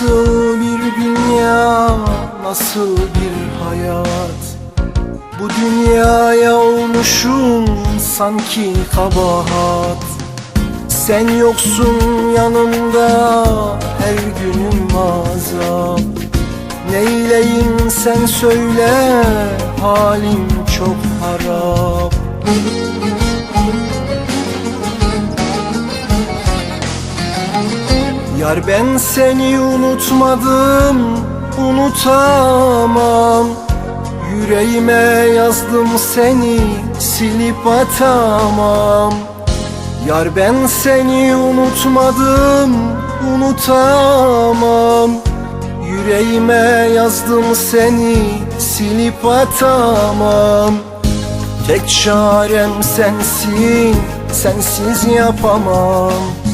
Nasıl bir dünya, nasıl bir hayat? Bu dünyaya olmuşum sanki kabahat. Sen yoksun yanımda her günüm azap. Neyleyim sen söyle halim çok harap Yar ben seni unutmadım, unutamam. Yüreğime yazdım seni, silip atamam. Yar ben seni unutmadım, unutamam. Yüreğime yazdım seni, silip atamam. Tek çarem sensin, sensiz yapamam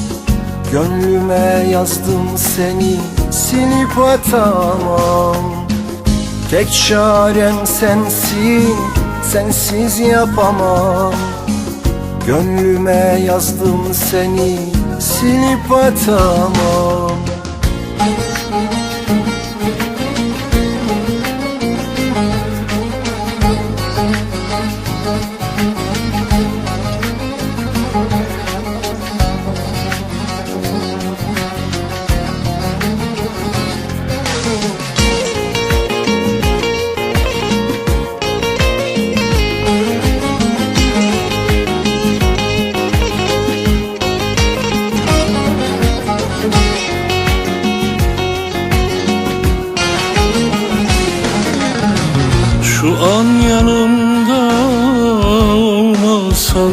Gönlüme yazdım seni silip atamam. Tek çarem sensin sensiz yapamam. Gönlüme yazdım seni silip atamam Şu an yanımda olmasan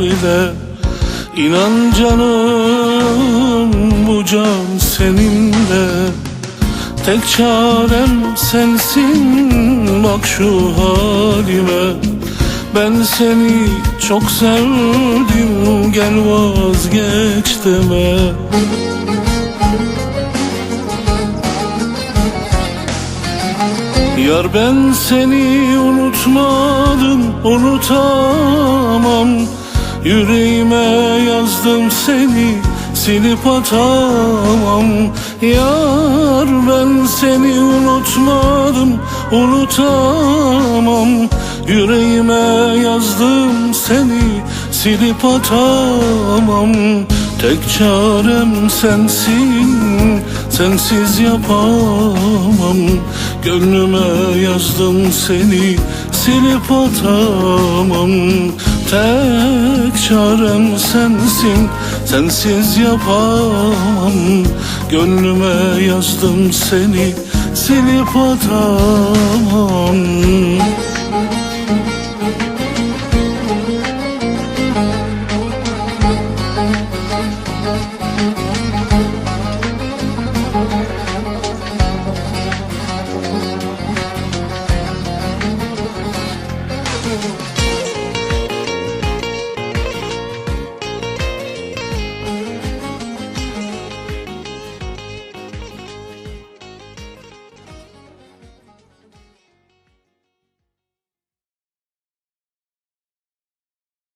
bile İnan canım bu can seninle. Tek çarem sensin bak şu halime. Ben seni çok sevdim gel vazgeç deme Yar ben seni unutmadım, unutamam. Yüreğime yazdım seni, silip atamam. Yar ben seni unutmadım, unutamam. Yüreğime yazdım seni, silip atamam. Tek çarem sensin, sensiz yapamam. Gönlüme yazdım seni, silip atamam. Tek çarem sensin, sensiz yapamam Gönlüme yazdım seni, silip atamam